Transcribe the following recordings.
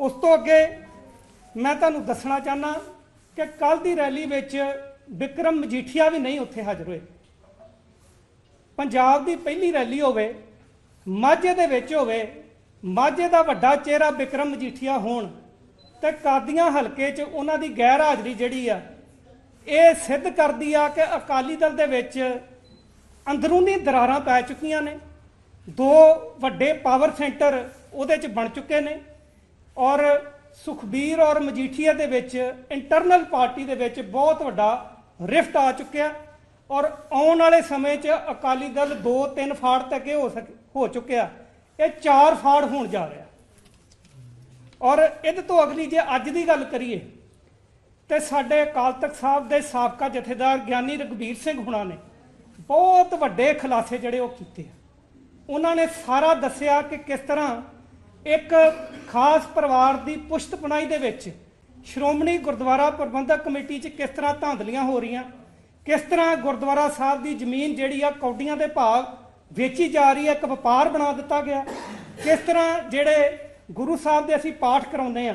ਉਸ ਤੋਂ ਅੱਗੇ ਮੈਂ ਤੁਹਾਨੂੰ ਦੱਸਣਾ ਚਾਹਨਾ ਕਿ ਕੱਲ ਦੀ ਰੈਲੀ ਵਿੱਚ ਵਿਕਰਮ ਮਜੀਠੀਆ ਵੀ ਨਹੀਂ ਉੱਥੇ ਹਾਜ਼ਰ ਹੋਏ। ਪੰਜਾਬ ਦੀ ਪਹਿਲੀ ਰੈਲੀ ਹੋਵੇ, ਮਾਝੇ ਦੇ ਵਿੱਚ ਹੋਵੇ, ਮਾਝੇ ਦਾ ਵੱਡਾ ਚਿਹਰਾ ਵਿਕਰਮ ਮਜੀਠੀਆ ਹੋਣ ਤੇ ਕਾਦੀਆਂ ਹਲਕੇ 'ਚ ਉਹਨਾਂ ਦੀ ਗੈਰ ਹਾਜ਼ਰੀ ਜਿਹੜੀ ਆ, ਇਹ ਸਿੱਧ ਕਰਦੀ ਆ ਕਿ ਅਕਾਲੀ ਦਲ ਦੇ ਵਿੱਚ ਅੰਦਰੂਨੀ ਦਰਾਰਾਂ ਪੈ ਚੁੱਕੀਆਂ ਨੇ, ਦੋ ਵੱਡੇ ਪਾਵਰ ਸੈਂਟਰ ਉਹਦੇ 'ਚ ਬਣ ਚੁੱਕੇ ਨੇ ਔਰ ਸੁਖਬੀਰ ਔਰ ਮਜੀਠੀਆ ਦੇ ਵਿੱਚ ਇੰਟਰਨਲ ਪਾਰਟੀ ਦੇ ਵਿੱਚ ਬਹੁਤ ਵੱਡਾ ਰਿਫਟ ਆ ਚੁੱਕਿਆ ਔਰ ਆਉਣ ਵਾਲੇ ਸਮੇਂ 'ਚ ਅਕਾਲੀ ਦਲ 2-3 ਫਾੜ ਤੱਕ ਇਹ ਹੋ ਸਕੇ, ਹੋ ਚੁੱਕਿਆ। ਇਹ ਚਾਰ ਫਾੜ ਹੋਣ ਜਾ ਰਿਹਾ। ਔਰ ਇਹਦੇ ਤੋਂ ਅਗਲੀ ਜੇ ਅੱਜ ਦੀ ਗੱਲ ਕਰੀਏ, ਤੇ ਸਾਡੇ ਅਕਾਲ ਤਖਤ ਸਾਹਿਬ ਦੇ ਸਾਬਕਾ ਜਥੇਦਾਰ ਗਿਆਨੀ ਰਗਵੀਰ ਸਿੰਘ ਹੁਣਾਂ ਨੇ ਬਹੁਤ ਵੱਡੇ ਖੁਲਾਸੇ ਜਿਹੜੇ ਉਹ ਕੀਤੇ ਉਹਨਾਂ ਨੇ ਸਾਰਾ ਦੱਸਿਆ ਕਿ ਕਿਸ ਤਰ੍ਹਾਂ ਇੱਕ ਖਾਸ ਪਰਿਵਾਰ ਦੀ ਪੁਸ਼ਤਪਣਾਈ ਦੇ ਵਿੱਚ ਸ਼੍ਰੋਮਣੀ ਗੁਰਦੁਆਰਾ ਪ੍ਰਬੰਧਕ ਕਮੇਟੀ 'ਚ ਕਿਸ ਤਰ੍ਹਾਂ ਧਾਂਦਲੀਆਂ ਹੋ ਰਹੀਆਂ, ਕਿਸ ਤਰ੍ਹਾਂ ਗੁਰਦੁਆਰਾ ਸਾਹਿਬ ਦੀ ਜ਼ਮੀਨ ਜਿਹੜੀ ਆ ਕੌਡੀਆਂ ਦੇ ਭਾਅ ਵੇਚੀ ਜਾ ਰਹੀ ਹੈ ਇੱਕ ਵਪਾਰ ਬਣਾ ਦਿੱਤਾ ਗਿਆ। ਕਿਸ ਤਰ੍ਹਾਂ ਜਿਹੜੇ ਗੁਰੂ ਸਾਹਿਬ ਦੇ ਅਸੀਂ ਪਾਠ ਕਰਾਉਂਦੇ ਆ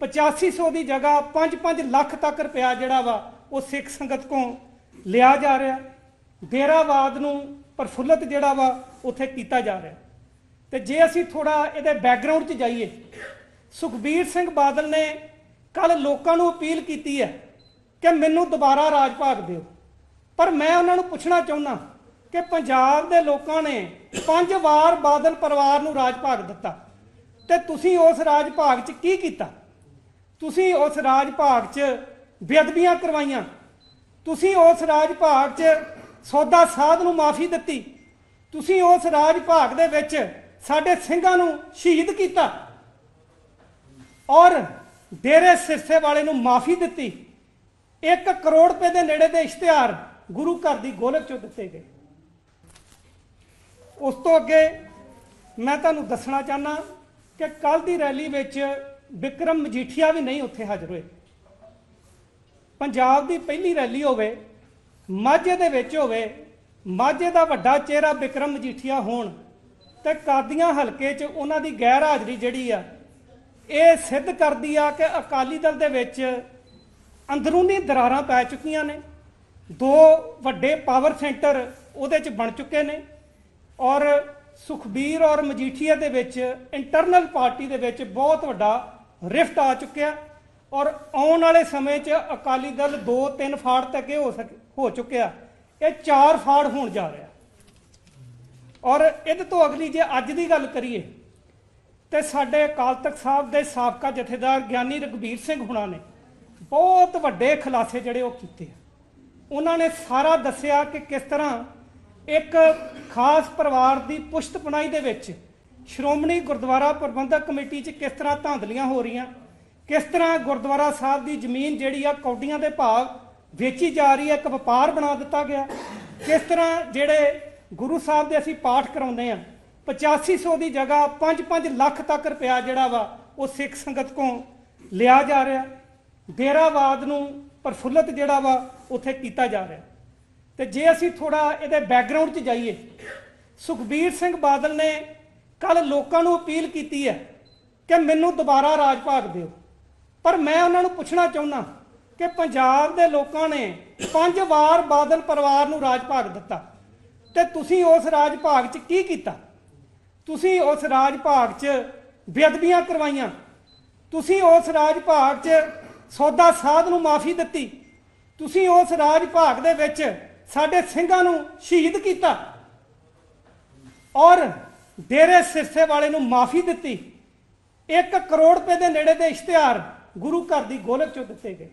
8500 ਦੀ ਜਗ੍ਹਾ 5-5 ਲੱਖ ਤੱਕ ਰੁਪਇਆ ਜਿਹੜਾ ਵਾ ਉਹ ਸਿੱਖ ਸੰਗਤ ਕੋਲ ਲਿਆ ਜਾ ਰਿਹਾ। ਡੇਰਾਵਾਦ ਨੂੰ ਪ੍ਰਫੁੱਲਤ ਜਿਹੜਾ ਵਾ ਉੱਥੇ ਕੀਤਾ ਜਾ ਰਿਹਾ। ਤੇ ਜੇ ਅਸੀਂ ਥੋੜਾ ਇਹਦੇ ਬੈਕਗ੍ਰਾਉਂਡ 'ਚ ਜਾਈਏ, ਸੁਖਬੀਰ ਸਿੰਘ ਬਾਦਲ ਨੇ ਕੱਲ ਲੋਕਾਂ ਨੂੰ ਅਪੀਲ ਕੀਤੀ ਹੈ ਕਿ ਮੈਨੂੰ ਦੁਬਾਰਾ ਰਾਜ ਭਾਗ ਦਿਓ। ਪਰ ਮੈਂ ਉਹਨਾਂ ਨੂੰ ਪੁੱਛਣਾ ਚਾਹੁੰਦਾ ਕਿ ਪੰਜਾਬ ਦੇ ਲੋਕਾਂ ਨੇ ਪੰਜ ਵਾਰ ਬਾਦਲ ਪਰਿਵਾਰ ਨੂੰ ਰਾਜ ਭਾਗ ਦਿੱਤਾ ਤੇ ਤੁਸੀਂ ਉਸ ਰਾਜ ਭਾਗ 'ਚ ਕੀ ਕੀਤਾ? ਤੁਸੀਂ ਉਸ ਰਾਜ ਭਾਗ 'ਚ ਬੇਅਦਬੀਆਂ ਕਰਵਾਈਆਂ। ਤੁਸੀਂ ਉਸ ਰਾਜ ਭਾਗ 'ਚ ਸੌਦਾ ਸਾਧ ਨੂੰ ਮਾਫੀ ਦਿੱਤੀ। ਤੁਸੀਂ ਉਸ ਰਾਜ ਭਾਗ ਦੇ ਵਿੱਚ ਸਾਡੇ ਸਿੰਘਾਂ ਨੂੰ ਸ਼ਹੀਦ ਕੀਤਾ ਔਰ ਡੇਰੇ ਸਿਰਸੇ ਵਾਲੇ ਨੂੰ ਮਾਫੀ ਦਿੱਤੀ। 1 ਕਰੋੜ ਰੁਪਏ ਦੇ ਨੇੜੇ ਦੇ ਇਸ਼ਤਿਹਾਰ ਗੁਰੂ ਘਰ ਦੀ ਗੋਲਕ ਚੋਂ ਦਿੱਤੇ ਗਏ। ਉਸ ਤੋਂ ਅੱਗੇ ਮੈਂ ਤੁਹਾਨੂੰ ਦੱਸਣਾ ਚਾਹਨਾ ਕਿ ਕੱਲ ਦੀ ਰੈਲੀ ਵਿੱਚ ਵਿਕਰਮ ਮਜੀਠੀਆ ਵੀ ਨਹੀਂ ਉੱਥੇ ਹਾਜ਼ਰ ਹੋਏ। ਪੰਜਾਬ ਦੀ ਪਹਿਲੀ ਰੈਲੀ ਹੋਵੇ, ਮਾਝੇ ਦੇ ਵਿੱਚ ਹੋਵੇ, ਮਾਝੇ ਦਾ ਵੱਡਾ ਚਿਹਰਾ ਵਿਕਰਮ ਮਜੀਠੀਆ ਹੋਣ ਤੇ ਕਾਦੀਆਂ ਹਲਕੇ 'ਚ ਉਹਨਾਂ ਦੀ ਗੈਰ ਹਾਜ਼ਰੀ ਜਿਹੜੀ ਆ, ਇਹ ਸਿੱਧ ਕਰਦੀ ਆ ਕਿ ਅਕਾਲੀ ਦਲ ਦੇ ਵਿੱਚ ਅੰਦਰੂਨੀ ਦਰਾਰਾਂ ਪੈ ਚੁੱਕੀਆਂ ਨੇ। ਦੋ ਵੱਡੇ ਪਾਵਰ ਸੈਂਟਰ ਉਹਦੇ 'ਚ ਬਣ ਚੁੱਕੇ ਨੇ ਔਰ ਸੁਖਬੀਰ ਔਰ ਮਜੀਠੀਆ ਦੇ ਵਿੱਚ ਇੰਟਰਨਲ ਪਾਰਟੀ ਦੇ ਵਿੱਚ ਬਹੁਤ ਵੱਡਾ ਰਿਫਟ ਆ ਚੁੱਕਿਆ ਔਰ ਆਉਣ ਵਾਲੇ ਸਮੇਂ 'ਚ ਅਕਾਲੀ ਦਲ 2-3 ਫਾੜ ਤੱਕ ਇਹ ਹੋ ਸਕੇ, ਹੋ ਚੁੱਕਿਆ। ਇਹ ਚਾਰ ਫਾੜ ਹੋਣ ਜਾ ਰਿਹਾ। ਔਰ ਇਹਦੇ ਤੋਂ ਅਗਲੀ ਜੇ ਅੱਜ ਦੀ ਗੱਲ ਕਰੀਏ, ਤੇ ਸਾਡੇ ਅਕਾਲ ਤਖਤ ਸਾਹਿਬ ਦੇ ਸਾਬਕਾ ਜਥੇਦਾਰ ਗਿਆਨੀ ਰਗਵੀਰ ਸਿੰਘ ਹੁਣਾਂ ਨੇ ਬਹੁਤ ਵੱਡੇ ਖੁਲਾਸੇ ਜਿਹੜੇ ਉਹ ਕੀਤੇ ਆ। ਉਹਨਾਂ ਨੇ ਸਾਰਾ ਦੱਸਿਆ ਕਿ ਕਿਸ ਤਰ੍ਹਾਂ ਇੱਕ ਖਾਸ ਪਰਿਵਾਰ ਦੀ ਪੁਸ਼ਤਪਣਾਈ ਦੇ ਵਿੱਚ ਸ਼੍ਰੋਮਣੀ ਗੁਰਦੁਆਰਾ ਪ੍ਰਬੰਧਕ ਕਮੇਟੀ 'ਚ ਕਿਸ ਤਰ੍ਹਾਂ ਧਾਂਦਲੀਆਂ ਹੋ ਰਹੀਆਂ, ਕਿਸ ਤਰ੍ਹਾਂ ਗੁਰਦੁਆਰਾ ਸਾਹਿਬ ਦੀ ਜ਼ਮੀਨ ਜਿਹੜੀ ਆ ਕੌਡੀਆਂ ਦੇ ਭਾਅ ਵੇਚੀ ਜਾ ਰਹੀ ਹੈ ਇੱਕ ਵਪਾਰ ਬਣਾ ਦਿੱਤਾ ਗਿਆ, ਕਿਸ ਤਰ੍ਹਾਂ ਜਿਹੜੇ ਗੁਰੂ ਸਾਹਿਬ ਦੇ ਅਸੀਂ ਪਾਠ ਕਰਾਉਂਦੇ ਆ 8500 ਦੀ ਜਗ੍ਹਾ 5-5 ਲੱਖ ਤੱਕ ਰੁਪਇਆ ਜਿਹੜਾ ਵਾ ਉਹ ਸਿੱਖ ਸੰਗਤ ਕੋਲ ਲਿਆ ਜਾ ਰਿਹਾ। ਡੇਰਾਵਾਦ ਨੂੰ ਪ੍ਰਫੁੱਲਤ ਜਿਹੜਾ ਵਾ ਉੱਥੇ ਕੀਤਾ ਜਾ ਰਿਹਾ। ਤੇ ਜੇ ਅਸੀਂ ਥੋੜਾ ਇਹਦੇ ਬੈਕਗ੍ਰਾਉਂਡ 'ਚ ਜਾਈਏ, ਸੁਖਬੀਰ ਸਿੰਘ ਬਾਦਲ ਨੇ ਕੱਲ ਲੋਕਾਂ ਨੂੰ ਅਪੀਲ ਕੀਤੀ ਹੈ ਕਿ ਮੈਨੂੰ ਦੁਬਾਰਾ ਰਾਜ ਭਾਗ ਦਿਓ। ਪਰ ਮੈਂ ਉਹਨਾਂ ਨੂੰ ਪੁੱਛਣਾ ਚਾਹੁੰਦਾ ਕਿ ਪੰਜਾਬ ਦੇ ਲੋਕਾਂ ਨੇ ਪੰਜ ਵਾਰ ਬਾਦਲ ਪਰਿਵਾਰ ਨੂੰ ਰਾਜ ਭਾਗ ਦਿੱਤਾ। ਤੇ ਤੁਸੀਂ ਉਸ ਰਾਜ ਭਾਗ 'ਚ ਕੀ ਕੀਤਾ? ਤੁਸੀਂ ਉਸ ਰਾਜ ਭਾਗ 'ਚ ਬੇਅਦਬੀਆਂ ਕਰਵਾਈਆਂ। ਤੁਸੀਂ ਉਸ ਰਾਜ ਭਾਗ 'ਚ ਸੌਦਾ ਸਾਧ ਨੂੰ ਮਾਫੀ ਦਿੱਤੀ। ਤੁਸੀਂ ਉਸ ਰਾਜ ਭਾਗ ਦੇ ਵਿੱਚ ਸਾਡੇ ਸਿੰਘਾਂ ਨੂੰ ਸ਼ਹੀਦ ਕੀਤਾ। ਔਰ ਡੇਰੇ ਸਿਰਸੇ ਵਾਲੇ ਨੂੰ ਮਾਫੀ ਦਿੱਤੀ। 1 ਕਰੋੜ ਰੁਪਏ ਦੇ ਨੇੜੇ ਦੇ ਇਸ਼ਤਿਹਾਰ ਗੁਰੂ ਘਰ ਦੀ ਗੋਲਕ ਚੋਂ ਦਿੱਤੇ ਗਏ।